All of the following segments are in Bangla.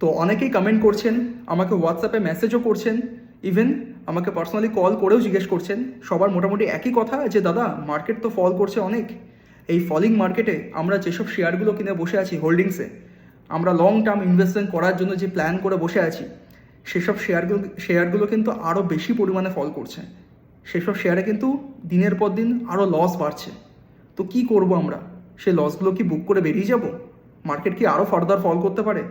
তো অনেকেই কমেন্ট করছেন, আমাকে হোয়াটসঅ্যাপে মেসেজও করছেন ইভেন আমাকে পার্সোনালি কল করেও জিজ্ঞেস করছেন। সবার মোটামুটি একই কথা যে, দাদা মার্কেট তো ফল করছে অনেক। এই ফলিং মার্কেটে আমরা যেসব শেয়ারগুলো কিনে বসে আছি হোল্ডিংসে আমরা লং টার্ম ইনভেস্টমেন্ট করার জন্য যে প্ল্যান করে বসে আছি, সেসব শেয়ারগুলো শেয়ারগুলো কিন্তু আরও বেশি পরিমাণে ফল করছে। সেসব শেয়ারে কিন্তু দিনের পর দিন আরও লস বাড়ছে। তো কি করব আমরা? সে লসগুলো কি বুক করে বেরিয়ে যাব? মার্কেট কি আরও ফার্দার ফল করতে পারে?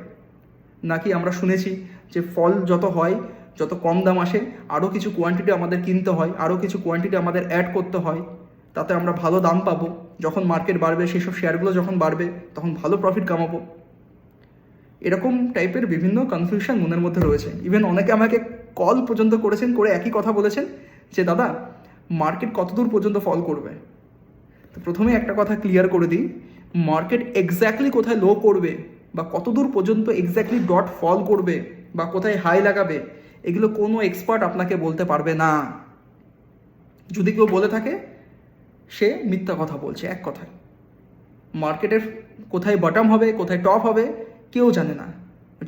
নাকি আমরা শুনেছি যে ফল যত হয়, যত কম দাম আসে, আরও কিছু কোয়ান্টিটি আমাদের কিনতে হয়, আরও কিছু কোয়ান্টিটি আমাদের অ্যাড করতে হয়। তাতে আমরা ভালো দাম পাবো। যখন মার্কেট বাড়বে, সেসব শেয়ারগুলো যখন বাড়বে, তখন ভালো প্রফিট কামাবো। এরকম টাইপের বিভিন্ন কনফিউশন মনের মধ্যে রয়েছে। ইভেন অনেকে আমাকে কল পর্যন্ত করেছেন, করে একই কথা বলেছেন যে, দাদা মার্কেট কতদূর পর্যন্ত ফল করবে? তো প্রথমে একটা কথা ক্লিয়ার করে দিই। মার্কেট এক্স্যাক্টলি কোথায় লো করবে? বা কতদূর পর্যন্ত এক্স্যাক্টলি ডট ফল করবে বা কোথায় হাই লাগাবে, এগুলো কোনো এক্সপার্ট আপনাকে বলতে পারবে না। যদি কেউ বলে থাকে, সে মিথ্যা কথা বলছে, এক কথায়। মার্কেটের কোথায় বটম হবে, কোথায় টপ হবে, কেউ জানে না।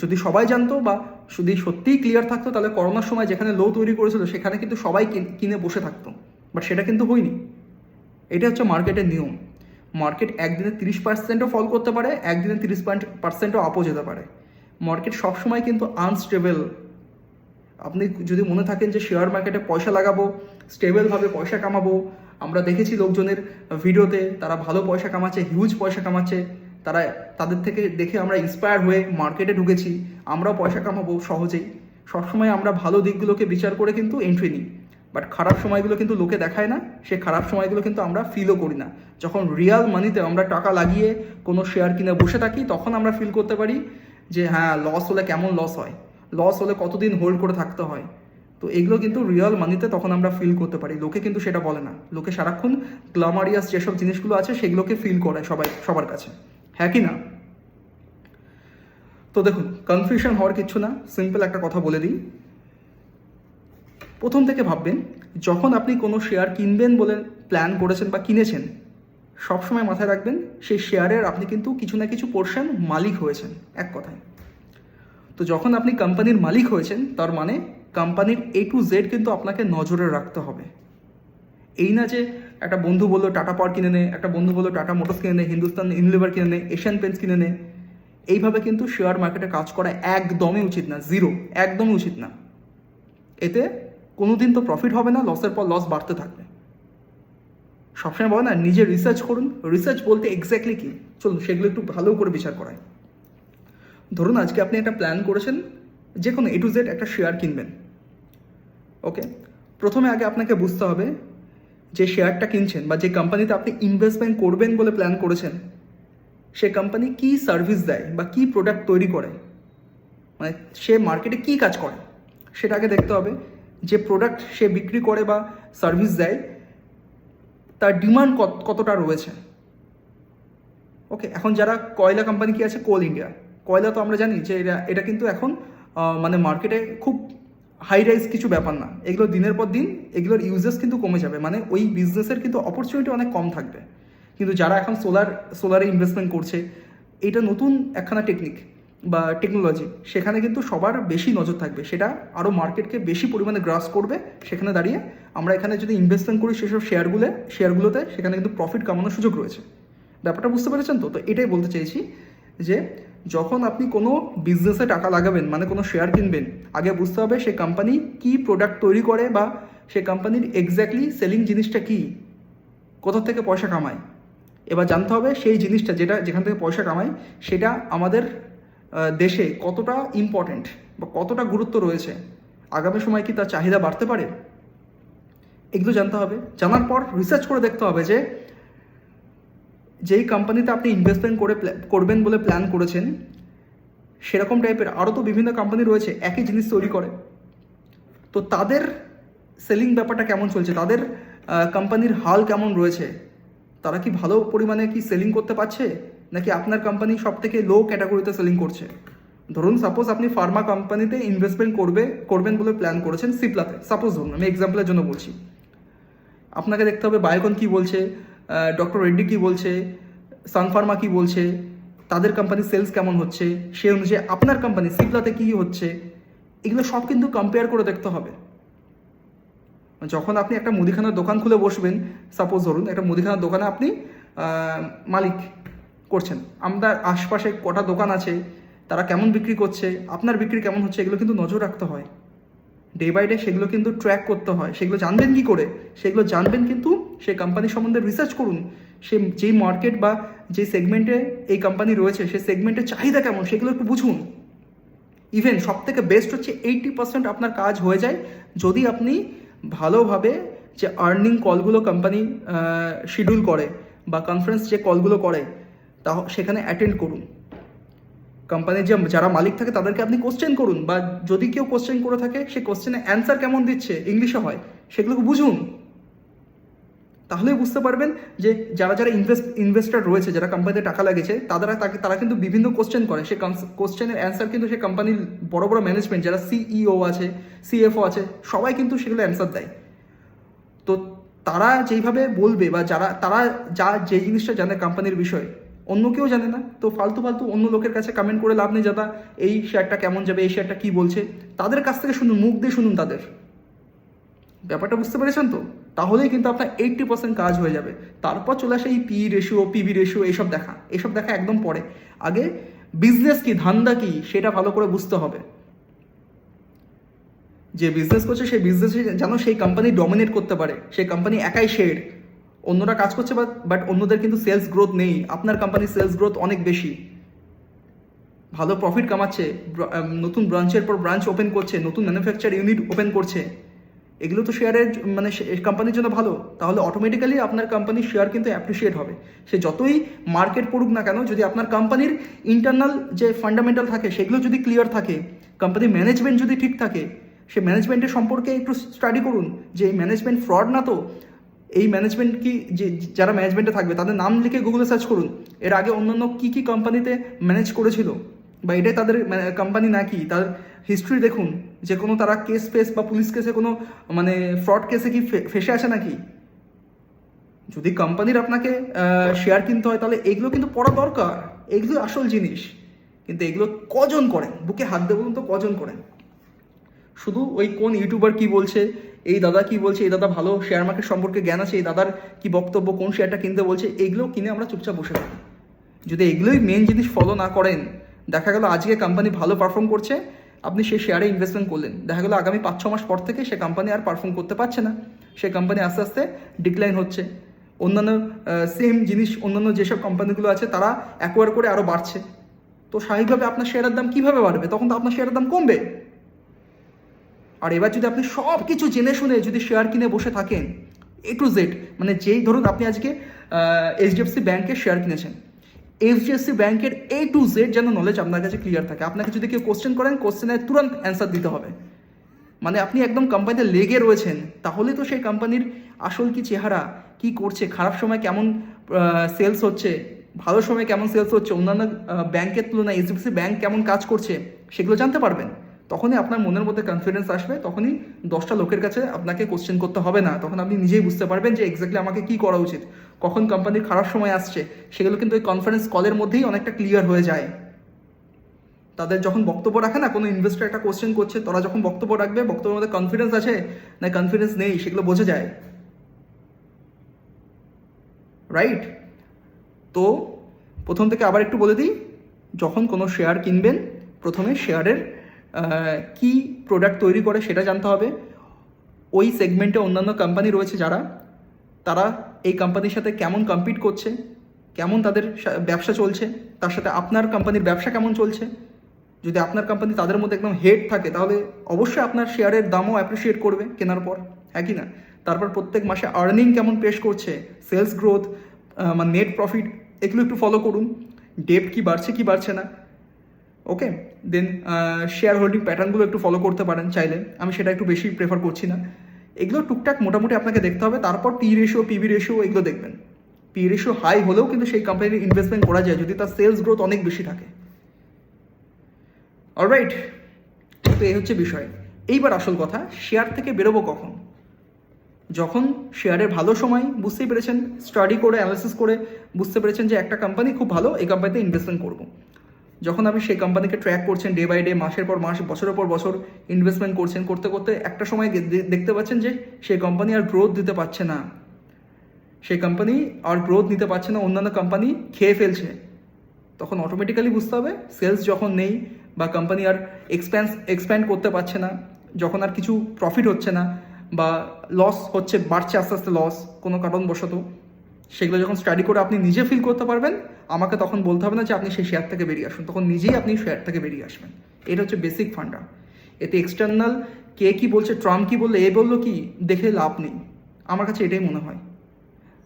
যদি সবাই জানতো বা যদি সত্যিই ক্লিয়ার থাকতো, তাহলে করোনার সময় যেখানে লো তৈরি করেছিল, সেখানে কিন্তু সবাই কিনে বসে থাকতো। বাট সেটা কিন্তু হয়নি। এটা হচ্ছে মার্কেটের নিয়ম। মার্কেট একদিনে তিরিশ পার্সেন্টও ফল করতে পারে, একদিনে তিরিশ পার্সেন্টও আপও যেতে পারে। মার্কেট সবসময় কিন্তু আনস্টেবল আপনি যদি মনে থাকেন যে শেয়ার মার্কেটে পয়সা লাগাবো স্টেবলভাবে পয়সা কামাবো, আমরা দেখেছি লোকজনের ভিডিওতে তারা ভালো পয়সা কামাচ্ছে হিউজ পয়সা কামাচ্ছে, তারা তাদের থেকে দেখে আমরা ইন্সপায়ার হয়ে মার্কেটে ঢুকেছি, আমরাও পয়সা কামাবো সহজেই। সবসময় আমরা ভালো দিকগুলোকে বিচার করে কিন্তু এন্ট্রি নিই। বাট খারাপ সময়গুলো কিন্তু লোকে দেখায় না। সে খারাপ সময়গুলো কিন্তু আমরা ফিলও করি না। যখন রিয়াল মানিতে আমরা টাকা লাগিয়ে কোনো শেয়ার কিনে বসে থাকি, তখন আমরা ফিল করতে পারি যে হ্যাঁ লস হলে কেমন লস হয়? লস হলে কতদিন হোল্ড করে থাকতে হয়? তো এগুলো কিন্তু রিয়াল মানিতে তখন আমরা ফিল করতে পারি। লোকে কিন্তু সেটা বলে না। লোকে সারাক্ষণ গ্লামারিয়াস যেসব জিনিসগুলো আছে, সেগুলোকে ফিল করে সবাই, সবার কাছে। হ্যাঁ কি না? তো দেখুন কনফিউশন হওয়ার কিছু না। সিম্পল একটা কথা বলে দিই। প্রথম থেকে ভাববেন, যখন আপনি কোনো শেয়ার কিনবেন বলে প্ল্যান করেছেন বা কিনেছেন সবসময় মাথায় রাখবেন, সেই শেয়ারের আপনি কিন্তু কিছু না কিছু পোর্শন মালিক হয়েছেন, এক কথায়। তো যখন আপনি কোম্পানির মালিক হয়েছেন, তার মানে কোম্পানির এ টু জেড কিন্তু আপনাকে নজরে রাখতে হবে। এই না যে একটা বন্ধু বলল টাটা পাওয়ার কিনে নে, একটা বন্ধু বলল টাটা মোটরস কিনে নে হিন্দুস্তান ইউনিলিভার কিনে নে এশিয়ান পেন্টস কিনে নে, এইভাবে কিন্তু শেয়ার মার্কেটে কাজ করা একদমই উচিত না জিরো একদমই উচিত না। এতে কোনোদিন তো প্রফিট হবে না লসের পর লস বাড়তে থাকবে। সবসময় বলে না, নিজে রিসার্চ করুন রিসার্চ বলতে এক্স্যাক্টলি কি? চলুন, সেগুলো একটু ভালো করে বিচার করায় ধরুন, আজকে আপনি একটা প্ল্যান করেছেন, যে কোনো এ টু জেড একটা শেয়ার কিনবেন। ওকে প্রথমে আগে আপনাকে বুঝতে হবে যে শেয়ারটা কিনছেন বা যে কোম্পানিতে আপনি ইনভেস্টমেন্ট করবেন বলে প্ল্যান করেছেন, সে কোম্পানি কি সার্ভিস দেয় বা কি প্রোডাক্ট তৈরি করে? মানে সে মার্কেটে কি কাজ করে? সেটা আগে দেখতে হবে। যে প্রোডাক্ট সে বিক্রি করে বা সার্ভিস দেয়, তার ডিমান্ড কতটা রয়েছে? ওকে এখন যারা কয়লা কোম্পানি কি আছে? কোল ইন্ডিয়া কয়লা তো আমরা জানি যে এটা এটা কিন্তু এখন মানে মার্কেটে খুব হাই রাইজ কিছু ব্যাপার না। এগুলো দিনের পর দিন, এগুলোর ইউজেস কিন্তু কমে যাবে। মানে ওই বিজনেসের কিন্তু অপরচুনিটি অনেক কম থাকবে। কিন্তু যারা এখন সোলার সোলারে ইনভেস্টমেন্ট করছে, এটা নতুন একখানা টেকনিক বা টেকনোলজি সেখানে কিন্তু সবার বেশি নজর থাকবে। সেটা আরও মার্কেটকে বেশি পরিমাণে গ্রাস করবে। সেখানে দাঁড়িয়ে আমরা এখানে যদি ইনভেস্টমেন্ট করি সেসব শেয়ারগুলো শেয়ারগুলোতে সেখানে কিন্তু প্রফিট কামানোর সুযোগ রয়েছে। ব্যাপারটা বুঝতে পেরেছেন তো? তো এটাই বলতে চাইছি যে, যখন আপনি কোনো বিজনেসে টাকা লাগাবেন মানে কোনো শেয়ার কিনবেন, আগে বুঝতে হবে সে কোম্পানি কি প্রোডাক্ট তৈরি করে বা সে কোম্পানির এক্স্যাক্টলি সেলিং জিনিসটা কি, কোথা থেকে পয়সা কামায়। এবার জানতে হবে সেই জিনিসটা যেটা, যেখান থেকে পয়সা কামায়, সেটা আমাদের দেশে কতটা ইম্পর্ট্যান্ট বা কতটা গুরুত্ব রয়েছে? আগামী সময় কি তার চাহিদা বাড়তে পারে? এগুলো জানতে হবে। জানার পর রিসার্চ করে দেখতে হবে যে, যেই কোম্পানিতে আপনি ইনভেস্টমেন্ট করে করবেন বলে প্ল্যান করেছেন, সেরকম টাইপের আরও তো বিভিন্ন কোম্পানি রয়েছে, একই জিনিস তৈরি করে। তো তাদের সেলিং ব্যাপারটা কেমন চলছে? তাদের কোম্পানির হাল কেমন রয়েছে? তারা কি ভালো পরিমাণে কি সেলিং করতে পারছে? নাকি আপনার কোম্পানি সব থেকে লো ক্যাটাগরিতে সেলিং করছে? ধরুন সাপোজ আপনি ফার্মা কোম্পানিতে ইনভেস্টমেন্ট করবে, করবেন বলে প্ল্যান করেছেন সিপ্লাতে সাপোজ ধরুন, আমি এক্সাম্পলের জন্য বলছি। আপনাকে দেখতে হবে বায়োকন কি বলছে ডক্টর রেড্ডি কি বলছে সানফার্মা কি বলছে, তাদের কোম্পানির সেলস কেমন হচ্ছে সেই অনুযায়ী আপনার কোম্পানি সিপ্লাতে কী হচ্ছে, এগুলো সব কিন্তু কম্পেয়ার করে দেখতে হবে। যখন আপনি একটা মুদিখানার দোকান খুলে বসবেন সাপোজ ধরুন, একটা মুদিখানার দোকানে আপনি মালিক করছেন? আপনার আশপাশে কটা দোকান আছে? তারা কেমন বিক্রি করছে? আপনার বিক্রি কেমন হচ্ছে? এগুলো কিন্তু নজর রাখতে হয়। ডে বাই ডে সেগুলো কিন্তু ট্র্যাক করতে হয়। সেগুলো জানবেন কি করে? সেগুলো জানবেন কিন্তু সেই কোম্পানি সম্বন্ধে রিসার্চ করুন। সে যেই মার্কেট বা যে সেগমেন্টে এই কোম্পানি রয়েছে সেই সেগমেন্টের চাহিদা কেমন সেগুলো একটু বুঝুন। ইভেন সব থেকে বেস্ট হচ্ছে এইটটি পার্সেন্ট আপনার কাজ হয়ে যায় যদি আপনি ভালোভাবে যে আর্নিং কলগুলো কোম্পানি শিডিউল করে বা কনফারেন্স যে কলগুলো করে তা সেখানে অ্যাটেন্ড করুন। কোম্পানির যে যারা মালিক থাকে তাদেরকে আপনি কোশ্চেন করুন বা যদি কেউ কোশ্চেন করে থাকে সে কোশ্চেনে অ্যান্সার কেমন দিচ্ছে ইংলিশে হয়, সেগুলোকে বুঝুন। তাহলেই বুঝতে পারবেন যে যারা যারা ইনভেস্ট ইনভেস্টার রয়েছে, যারা কোম্পানিতে টাকা লাগিয়েছে তারা তাকে, তারা কিন্তু বিভিন্ন কোশ্চেন করে। সে কোশ্চেনের অ্যান্সার কিন্তু সে কোম্পানির বড় বড় ম্যানেজমেন্ট যারা সিইও আছে সিএফও আছে, সবাই কিন্তু সেগুলো অ্যান্সার দেয়। তো তারা যেইভাবে বলবে বা যারা, তারা যা, যে জিনিসটা জানে কোম্পানির বিষয়ে অন্য কেউ জানে না। তো ফালতু ফালতু অন্য লোকের কাছে কমেন্ট করে লাভ নেই দাদা এই শেয়ারটা কেমন যাবে, এই শেয়ারটা কী বলছে? তাদের কাছ থেকে শুনুন, মুখ দিয়ে শুনুন তাদের। ব্যাপারটা বুঝতে পেরেছেন তো? তাহলেই কিন্তু আপনার এইট্টি পার্সেন্ট কাজ হয়ে যাবে। তারপর চলে আসে এই পি রেশিও পিবি রেশিও এইসব দেখা। এইসব দেখা একদম পরে। আগে বিজনেস কি, ধান্দা কি, সেটা ভালো করে বুঝতে হবে। যে বিজনেস করছে সেই বিজনেসে যেন সেই কোম্পানি ডমিনেট করতে পারে। সেই কোম্পানি একাই শেড অন্যরা কাজ করছে বাট অন্যদের কিন্তু সেলস গ্রোথ নেই। আপনার কোম্পানির সেলস গ্রোথ অনেক বেশি। ভালো প্রফিট কামাচ্ছে নতুন ব্রাঞ্চের পর ব্রাঞ্চ ওপেন করছে, নতুন ম্যানুফ্যাকচার ইউনিট ওপেন করছে। এগুলো তো শেয়ারের মানে কোম্পানির জন্য ভালো। তাহলে অটোমেটিক্যালি আপনার কোম্পানির শেয়ার কিন্তু অ্যাপ্রিসিয়েট হবে। সে যতই মার্কেট পড়ুক না কেন, যদি আপনার কোম্পানির ইন্টারনাল যে ফান্ডামেন্টাল থাকে, সেগুলো যদি ক্লিয়ার থাকে কোম্পানির ম্যানেজমেন্ট যদি ঠিক থাকে, সে ম্যানেজমেন্টের সম্পর্কে একটু স্টাডি করুন। যে ম্যানেজমেন্ট ফ্রড না তো এই ম্যানেজমেন্ট কি যে, যারা ম্যানেজমেন্টে থাকবে, তাদের নাম লিখে গুগলে সার্চ করুন। এর আগে অন্যান্য কী কী কোম্পানিতে ম্যানেজ করেছিল? বা এটাই তাদের কোম্পানি নাকি তার হিস্ট্রি দেখুন। যে কোনো তারা কেস ফেস বা পুলিশ কেসে কোনো মানে ফ্রড কেসে কি ফেসে আছে নাকি? যদি কোম্পানির আপনাকে শেয়ার কিনতে হয়, তাহলে এগুলো কিন্তু পড়া দরকার। এগুলো আসল জিনিস। কিন্তু এগুলো কজন করেন? বুকে হাত দেবো তো, কজন করেন? শুধু ওই কোন ইউটিউবার কি বলছে? এই দাদা কি বলছে? এই দাদা ভালো শেয়ার মার্কেট সম্পর্কে জ্ঞান আছে, এই দাদার কি বক্তব্য, কোন শেয়ারটা কিনতে বলছে, এগুলো কিনে আমরা চুপচাপ বসে থাকি। যদি এগুলোই মেন জিনিস ফলো না করেন, দেখা গেল আজকে কোম্পানি ভালো পারফর্ম করছে, আপনি সেই শেয়ারে ইনভেস্টমেন্ট করলেন। দেখা গেলো আগামী পাঁচ, ছ মাস পর থেকে সে কোম্পানি আর পারফর্ম করতে পারছে না। সে কোম্পানি আস্তে আস্তে ডিক্লাইন হচ্ছে। অন্যান্য সেম জিনিস, অন্যান্য যেসব কোম্পানিগুলো আছে, তারা অ্যাকোয়ার করে আরও বাড়ছে। তো স্বাভাবিকভাবে আপনার শেয়ারের দাম কীভাবে বাড়বে? তখন তো আপনার শেয়ারের দাম কমবে। আর এবার যদি আপনি সব কিছু জেনে শুনে যদি শেয়ার কিনে বসে থাকেন এ টু জেড মানে যেই ধরুন আপনি আজকে এইচডিএফসি ব্যাংকের শেয়ার কিনেছেন এইচডিএফসি ব্যাংকের এ টু জেড যেন নলেজ আপনার কাছে ক্লিয়ার থাকে। আপনাকে যদি কেউ কোশ্চেন করেন কোশ্চেনের তুরন্ত অ্যান্সার দিতে হবে। মানে আপনি একদম কোম্পানিতে লেগে রয়েছেন, তাহলে তো সেই কোম্পানির আসল কি চেহারা, কি করছে, খারাপ সময় কেমন সেলস হচ্ছে, ভালো সময় কেমন সেলস হচ্ছে, অন্যান্য ব্যাংকের তুলনায় এইচডিএফসি ব্যাংক কেমন কাজ করছে, সেগুলো জানতে পারবেন। তখনই আপনার মনের মধ্যে কনফিডেন্স আসবে, তখনই দশটা লোকের কাছে আপনাকে কোশ্চেন করতে হবে না। তখন আপনি নিজেই বুঝতে পারবেন যে এক্স্যাক্টলি আমাকে কী করা উচিত, কখন কোম্পানির খারাপ সময় আসছে, সেগুলো কিন্তু ওই কনফারেন্স কলের মধ্যেই অনেকটা ক্লিয়ার হয়ে যায়। তাদের যখন বক্তব্য রাখে না, কোনো ইনভেস্টার একটা কোশ্চেন করছে, তারা যখন বক্তব্য রাখবে, বক্তব্যের মধ্যে কনফিডেন্স আছে? না কনফিডেন্স নেই, সেগুলো বোঝা যায়। রাইট তো প্রথম থেকে আবার একটু বলে দিই, যখন কোনো শেয়ার কিনবেন, প্রথমে শেয়ারের কি প্রোডাক্ট তৈরি করে সেটা জানতে হবে। ওই সেগমেন্টে অন্যান্য কোম্পানি রয়েছে যারা, তারা এই কোম্পানির সাথে কেমন কম্পিট করছে, কেমন তাদের ব্যবসা চলছে, তার সাথে আপনার কোম্পানির ব্যবসা কেমন চলছে। যদি আপনার কোম্পানি তাদের মধ্যে একদম হেড থাকে, তাহলে অবশ্যই আপনার শেয়ারের দামও অ্যাপ্রিসিয়েট করবে কেনার পর হ্যাঁ কি না? তারপর প্রত্যেক মাসে আর্নিং কেমন পেশ করছে সেলস গ্রোথ মানে নেট প্রফিট এগুলো একটু ফলো করুন। ডেপ কি বাড়ছে কি বাড়ছে না ওকে দেন শেয়ার হোল্ডিং প্যাটার্নগুলো একটু ফলো করতে পারেন চাইলে। আমি সেটা একটু বেশি প্রেফার করছি না। এগুলো টুকটাক মোটামুটি আপনাকে দেখতে হবে। তারপর পি রেশিও পিবি রেশিও এগুলো দেখবেন। পি রেশিও হাই হলেও কিন্তু সেই কোম্পানির ইনভেস্টমেন্ট করা যায়, যদি তার সেলস গ্রোথ অনেক বেশি থাকে। অলরাইট তো এই হচ্ছে বিষয়। এইবার আসল কথা শেয়ার থেকে বেরোবো কখন? যখন শেয়ারের ভালো সময়, বুঝতেই পেরেছেন স্টাডি করে অ্যানালিসিস করে, বুঝতে পেরেছেন যে একটা কোম্পানি খুব ভালো, এই কোম্পানিতে ইনভেস্টমেন্ট করব। যখন আপনি সেই কোম্পানিকে ট্র্যাক করছেন ডে বাই ডে মাসের পর মাস, বছরের পর বছর ইনভেস্টমেন্ট করছেন, করতে করতে একটা সময় দেখতে পাচ্ছেন যে সেই কোম্পানি আর গ্রোথ দিতে পারছে না। সেই কোম্পানি আর গ্রোথ নিতে পারছে না, অন্যান্য কোম্পানি খেয়ে ফেলছে। তখন অটোমেটিক্যালি বুঝতে হবে সেলস যখন নেই বা কোম্পানি আর এক্সপ্যান্স এক্সপ্যান্ড করতে পারছে না, যখন আর কিছু প্রফিট হচ্ছে না বা লস হচ্ছে, বাড়ছে আস্তে আস্তে লস কোনো কারণবশত, সেগুলো যখন স্টাডি করে আপনি নিজে ফিল করতে পারবেন আমাকে তখন বলতে হবে না যে আপনি সেই শেয়ার থেকে বেরিয়ে আসুন। তখন নিজেই আপনি শেয়ার থেকে বেরিয়ে আসবেন। এটা হচ্ছে বেসিক ফান্ডা এতে এক্সটার্নাল কে কি বলছে ট্রাম্প কি বলল, এ বলল কি, দেখে লাভ নেই। আমার কাছে এটাই মনে হয়।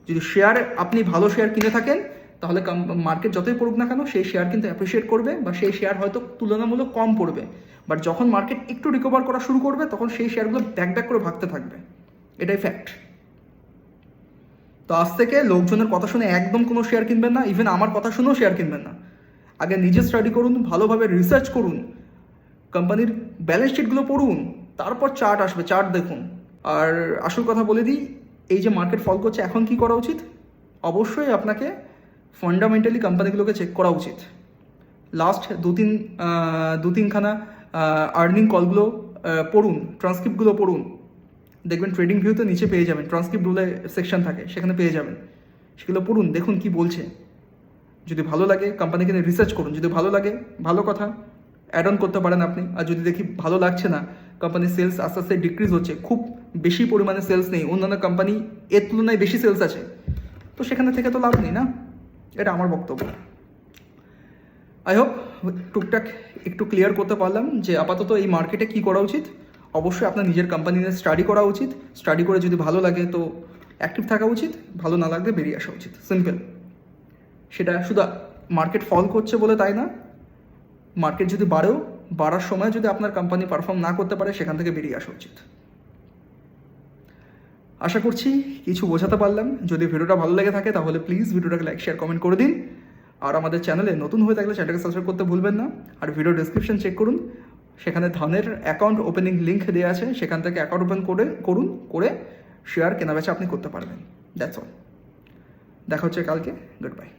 যদি শেয়ার আপনি ভালো শেয়ার কিনে থাকেন, তাহলে মার্কেট যতই পড়ুক না কেন, সেই শেয়ার কিন্তু অ্যাপ্রিসিয়েট করবে বা সেই শেয়ার হয়তো তুলনামূলক কম পড়বে। বাট যখন মার্কেট একটু রিকভার করা শুরু করবে, তখন সেই শেয়ারগুলো ব্যাক ব্যাক করে ভাগতে থাকবে। এটাই ফ্যাক্ট তো আজ থেকে লোকজনের কথা শুনে একদম কোনো শেয়ার কিনবেন না ইভেন আমার কথা শুনেও শেয়ার কিনবেন না। আগে নিজে স্টাডি করুন, ভালোভাবে রিসার্চ করুন কোম্পানির ব্যালেন্স শিটগুলো পড়ুন, তারপর চার্ট আসবে চার্ট দেখুন। আর আসল কথা বলে দিই, এই যে মার্কেট ফল করছে, এখন কি করা উচিত? অবশ্যই আপনাকে ফান্ডামেন্টালি কোম্পানিগুলোকে চেক করা উচিত। লাস্ট দু তিন দু তিনখানা আর্নিং কলগুলো পড়ুন ট্রান্সক্রিপ্টগুলো পড়ুন। দেখবেন ট্রেডিং ভিউতে নিচে পেয়ে যাবেন ট্রান্সক্রিপ্ট বলে সেকশন থাকে, সেখানে পেয়ে যাবেন। সেগুলো পড়ুন, দেখুন কি বলছে। যদি ভালো লাগে কোম্পানিকে নিয়ে রিসার্চ করুন, যদি ভালো লাগে, ভালো কথা অ্যাড অন করতে পারেন আপনি। আর যদি দেখি ভালো লাগছে না কোম্পানির সেলস আস্তে আস্তে ডিক্রিজ হচ্ছে, খুব বেশি পরিমাণে সেলস নেই, অন্যান্য কোম্পানি এর তুলনায় বেশি সেলস আছে। তো সেখানে থেকে তো লাভ নেই না? এটা আমার বক্তব্য। আই হোপ টুকটাক একটু ক্লিয়ার করতে পারলাম যে আপাতত এই মার্কেটে কি করা উচিত। অবশ্যই আপনার নিজের কোম্পানি নিয়ে স্টাডি করা উচিত। স্টাডি করে যদি ভালো লাগে তো অ্যাক্টিভ থাকা উচিত, ভালো না লাগলে বেরিয়ে আসা উচিত। সিম্পল সেটা শুধু মার্কেট ফল করছে বলে তাই না? মার্কেট যদি বাড়েও, বাড়ার সময় যদি আপনার কোম্পানি পারফর্ম না করতে পারে, সেখান থেকে বেরিয়ে আসা উচিত। আশা করছি কিছু বোঝাতে পারলাম। যদি ভিডিওটা ভালো লেগে থাকে, তাহলে প্লিজ ভিডিওটাকে লাইক শেয়ার কমেন্ট করে দিন। আর আমাদের চ্যানেলে নতুন হয়ে থাকলে চ্যানেলটাকে সাবস্ক্রাইব করতে ভুলবেন না। আর ভিডিও ডেসক্রিপশন চেক করুন। সেখানে ধনের অ্যাকাউন্ট ওপেনিং লিঙ্ক দেওয়া আছে, সেখান থেকে অ্যাকাউন্ট ওপেন করে, করুন, করে শেয়ার কেনাবেচা আপনি করতে পারবেন। দ্যাটস অল দেখা হচ্ছে কালকে। Good bye